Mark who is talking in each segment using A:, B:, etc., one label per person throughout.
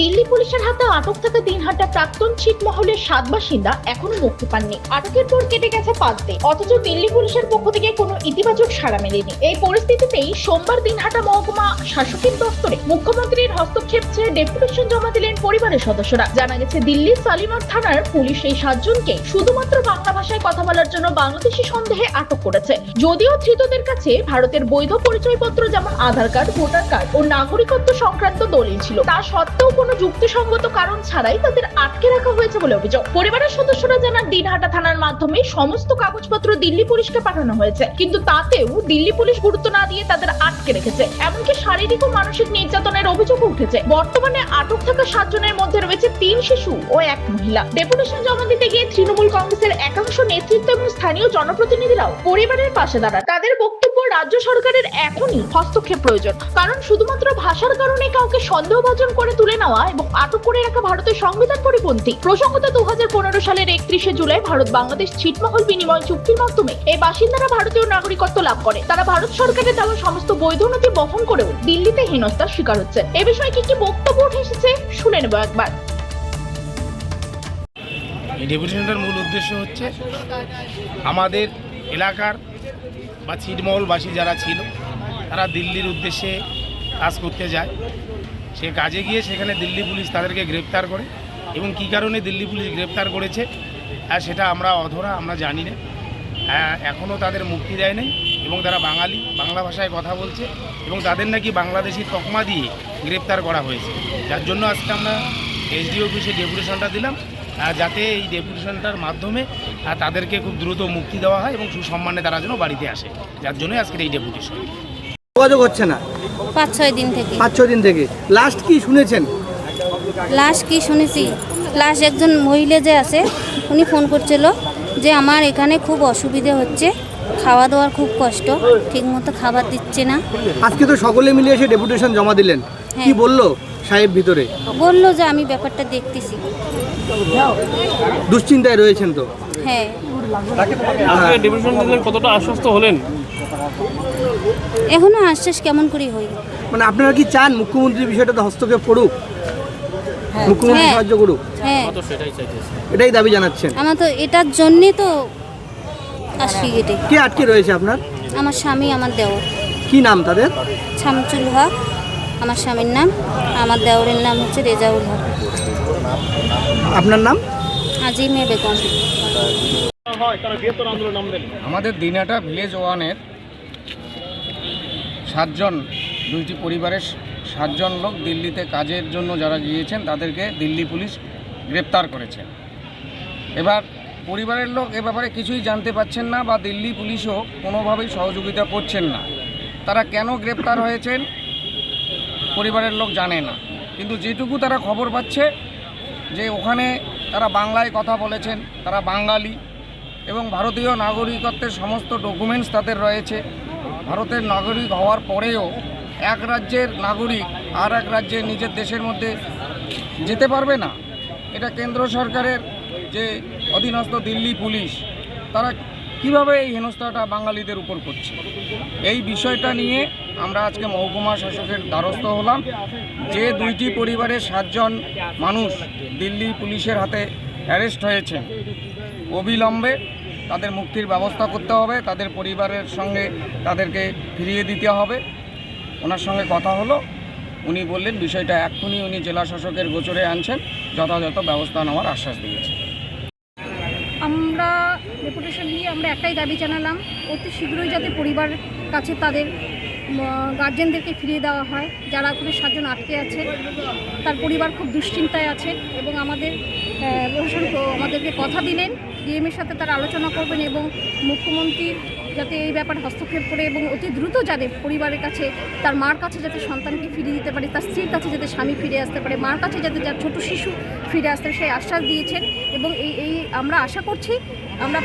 A: দিল্লি পুলিশের হাতে আটক থাকা দিনহাটা প্রাক্তন ছিটমহলের সাত বাসিন্দা এখনও মুক্তি পাননি। আটকের পর কেটে গেছে পাঁচ দিন অথচ দিল্লি পুলিশের পক্ষ থেকে কোনো ইতিবাচক সাড়া মেলেনি। এই পরিস্থিতিতেই সোমবার দিনহাটা মহকুমা শাসকের দপ্তরে মুখ্যমন্ত্রীর হস্তক্ষেপ চেয়ে ডেপুটেশন জমা দিলেন পরিবারের সদস্যরা। জানা গেছে দিল্লির সালিমার থানার পুলিশ এই সাতজনকে শুধুমাত্র বাংলা ভাষায় কথা বলার জন্য বাংলাদেশি সন্দেহে আটক করেছে। যদিও ধৃতদের কাছে ভারতের বৈধ পরিচয়পত্র, যেমন আধার কার্ড, ভোটার কার্ড ও নাগরিকত্ব সংক্রান্ত দলিল ছিল। তা সত্ত্বেও কোনো যুক্তিসঙ্গত কারণ ছাড়াই তাদের আটকে রাখা হয়েছে বলে অভিযোগ। পরিবারের সদস্যরা জানান, দিনহাটা থানার মাধ্যমে সমস্ত কাগজপত্র দিল্লি পুলিশকে পাঠানো হয়েছে। কিন্তু তাতেও দিল্লি পুলিশ গুরুত্ব না দিয়ে তাদের আটকে রেখেছে। এমনকি শারীরিক ও মানসিক নির্যাতনের অভিযোগ উঠেছে। বর্তমানে আটক থাকা সাতজনের মধ্যে রয়েছে তিন শিশু ও এক মহিলা। ডেপুটেশন জমা দিতে গিয়ে তৃণমূল কংগ্রেসের একাংশ নেতৃত্ব এবং স্থানীয় জনপ্রতিনিধিরাও পরিবারের পাশে দাঁড়ান। তাদের বক্তব্য রাজ্য সরকারের এখনই হস্তক্ষেপ প্রয়োজন। কারণ শুধুমাত্র ভাষার কারণে কাউকে সন্দেহভাজন করে তুলে নেওয়া এবং আটক করে রাখা ভারতের সংবিধান পরিপন্থী, প্রসঙ্গত দু পনেরো সালের একত্রিশে জুলাই ভারত বাংলাদেশ ছিটমহল বিনিময় চুক্তির মাধ্যমে এই বাসিন্দারা ভারতীয় নাগরিকত্ব লাভ করে। তারা ভারত সরকারের দেওয়া সমস্ত বৈধ নথি বহন করেও দিল্লিতে হেনস্থার শিকার হচ্ছে। এ বিষয়ে কি কি বক্তব্য উঠে এসেছে শুনে নেব একবার।
B: এই ডেপুটেশনটার মূল উদ্দেশ্য হচ্ছে আমাদের এলাকার বা ছিটমহলবাসী যারা ছিল, তারা দিল্লির উদ্দেশ্যে কাজ করতে যায়। সে কাজে গিয়ে সেখানে দিল্লি পুলিশ তাদেরকে গ্রেপ্তার করে এবং কী কারণে দিল্লি পুলিশ গ্রেপ্তার করেছে আর সেটা আমরা অধরা, আমরা জানি না। এখনও তাদের মুক্তি দেয় নাই এবং তারা বাঙালি, বাংলা ভাষায় কথা বলছে এবং তাদের নাকি বাংলাদেশি তকমা দিয়ে গ্রেপ্তার করা হয়েছে। যার জন্য আজকে আমরা এসডি অফিসে ডেপুটেশনটা দিলাম। যাতে এই ডেপুটেশনটার মাধ্যমে তাদেরকে খুব দ্রুত মুক্তি দেওয়া হয় এবং সুসম্মানে তারা যেন বাড়িতে আসে। যার জন্যই আজকের এই ডেপুটেশন।
C: যোগাযোগ হচ্ছে না?
D: পাঁচ ছয় দিন থেকে।
C: পাঁচ ছ দিন থেকে। লাস্ট কি শুনেছেন?
D: লাস্ট কি শুনেছি? লাস্ট একজন মহিলা যে আছে উনি ফোন করছিল যে আমার এখানে খুব অসুবিধে হচ্ছে খাওয়া দাওয়ার খুব কষ্ট ঠিকমতো খাবার দিচ্ছে না।
C: আজকে তো সকলে মিলে এসে ডেপুটেশন জমা দিলেন। কি
D: হ্যাঁ।
C: বলল সাহেব ভিতরে?
D: বলল যে আমি ব্যাপারটা দেখতেছি।
C: দুশ্চিন্তায় রয়েছেন তো।
D: হ্যাঁ।
E: আজকে ডিভিশন কতটা আশ্বস্ত হলেন?
D: এখনও আশ্বাস কেমন করে হই?
C: মানে আপনারা কি চান মুখ্যমন্ত্রী বিষয়টাতে হস্তক্ষেপ করুক? মুখ্যমন্ত্রী
D: হ্যাঁ।
C: সাহায্য করুক।
D: হ্যাঁ।
E: তো সেটাই চাইতেছি।
C: এটাই দাবি জানাচ্ছেন।
D: আমার তো এটার জন্যে তো আসি এটে
C: কে আটকে রয়েছে আপনার?
D: আমার স্বামী আমার দেওর
C: কি নাম তাদের?
D: শামচুল হক। আমার স্বামীর নাম। আমার দেওরের নাম হচ্ছে রেজাউল হক।
C: আপনার নাম?
D: আজিমে বেগম।
E: হয় তারা বৃহত্তর আন্দোলন নাম দেন
F: আমাদের দিনাটা ভিলেজ ওয়ানের সাতজন দুইটি পরিবারের সাতজন লোক দিল্লিতে কাজের জন্য যারা গিয়েছেন তাদেরকে দিল্লি পুলিশ গ্রেপ্তার করেছে। এবার পরিবারের লোক এ ব্যাপারে কিছুই জানতে পাচ্ছেন না বা দিল্লি পুলিশও কোনোভাবেই সহযোগিতা করছেন না। তারা কেন গ্রেপ্তার হয়েছেন পরিবারের লোক জানে না। কিন্তু যেটুকু তারা খবর পাচ্ছে যে ওখানে তারা বাংলায় কথা বলেছেন, তারা বাঙালি এবং ভারতীয় নাগরিকত্বের সমস্ত ডকুমেন্টস তাদের রয়েছে। ভারতের নাগরিক হওয়ার পরেও এক রাজ্যের নাগরিক আর এক রাজ্যে নিজের দেশের মধ্যে যেতে পারবে না। এটা কেন্দ্র সরকারের যে অধীনস্থ দিল্লি পুলিশ, তারা কীভাবে এই হেনস্থাটা বাঙালিদের উপর করছে? এই বিষয়টা নিয়ে আমরা আজকে মহকুমা শাসকের দ্বারস্থ হলাম। যে দুইটি পরিবারের সাতজন মানুষ দিল্লি পুলিশের হাতে অ্যারেস্ট হয়েছেন অবিলম্বে তাদের মুক্তির ব্যবস্থা করতে হবে, তাদের পরিবারের সঙ্গে তাদেরকে ফিরিয়ে দিতে হবে। ওনার সঙ্গে কথা হলো, উনি বললেন, বিষয়টা এক্ষুনি উনি জেলা শাসকের গোচরে আনছেন, যথাযথ ব্যবস্থা নেওয়ার আশ্বাস দিয়েছেন
G: আমরা ডেপুটেশন নিয়ে আমরা একটাই দাবি জানালাম, অতি শীঘ্রই যাতে পরিবার কাছে তাদের গার্জেনদেরকে ফিরিয়ে দেওয়া হয়, যারা ওখানে সাতজন আটকে আছে। তার পরিবার খুব দুশ্চিন্তায় আছে এবং আমাদের প্রশাসন আমাদেরকে কথা দিলেন ডিএমের সাথে তারা আলোচনা করবেন এবং মুখ্যমন্ত্রী যাতে এই ব্যাপারে হস্তক্ষেপ করে এবং অতি দ্রুত যাতে পরিবারের কাছে, তার মার কাছে যাতে সন্তানকে ফিরিয়ে দিতে পারে, তার স্ত্রীর কাছে যাতে স্বামী ফিরে আসতে পারে, মার কাছে যাতে যার ছোট শিশু ফিরে আসতে সেই আশ্বাস দিয়েছেন এবং এই এই আমরা আশা করছি, আমরা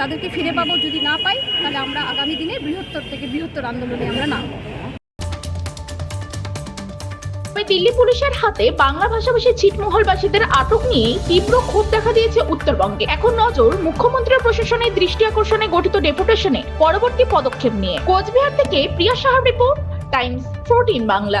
G: তাদেরকে ফিরে পাবো, যদি না তাহলে আমরা আগামী দিনে বৃহত্তর থেকে বৃহত্তর আন্দোলনে আমরা নামবো।
A: দিল্লি পুলিশের হাতে বাংলা ভাষাভাষী ছিটমহলবাসীদের আটক নিয়ে তীব্র ক্ষোভ দেখা দিয়েছে উত্তরবঙ্গে। এখন নজর মুখ্যমন্ত্রীর প্রশাসনের দৃষ্টি আকর্ষণে গঠিত ডেপুটেশনে পরবর্তী পদক্ষেপ নিয়ে। কোচবিহার থেকে Priya Saha report, Times fourteen Bangla.